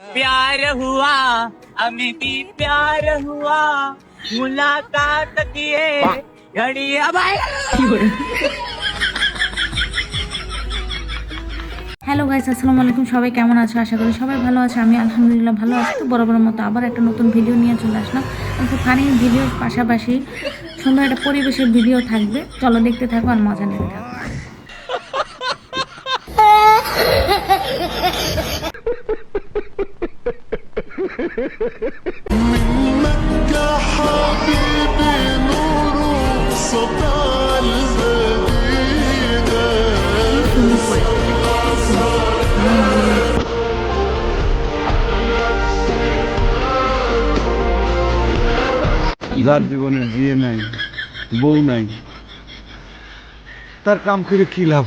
प्यार हुआ अमिती प्यार हुआ मुलाकात किए घड़ी अब হ্যালো গাইস আসসালামু আলাইকুম সবাই কেমন আছো আশা করি সবাই ভালো আছে আমি আলহামদুলিল্লাহ ভালো আছি তো বরাবরের মতো আবার একটা নতুন ভিডিও নিয়ে চলে আসলাম একটু ফানি ভিডিওর পাশাপাশি সুন্দর একটা পরিবেশের ভিডিও থাকবে চলো দেখতে থাকো আর মজা নিতে থাকো যার জীবনে বিয়ে নাই বউ নাই। তার কাম করে কি লাভ?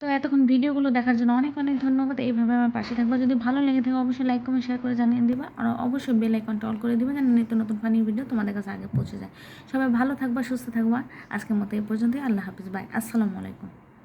তো এতক্ষণ ভিডিওগুলো দেখার জন্য অনেক অনেক ধন্যবাদ। এইভাবে আমার পাশে থাকবে। যদি ভালো লেগে থাকে, অবশ্যই লাইক কমেন্ট শেয়ার করে জানিয়ে দিবা। আর অবশ্যই বেল আইকনটা অল করে দিবা যেন নিত্য নতুন ফানি ভিডিও তোমাদের কাছে আগে পৌঁছে যায়। সবাই ভালো থাকবা, সুস্থ থাকবা। আজকের মতো এই পর্যন্তই। আল্লাহ হাফিজ। বাই আসসালামু আলাইকুম।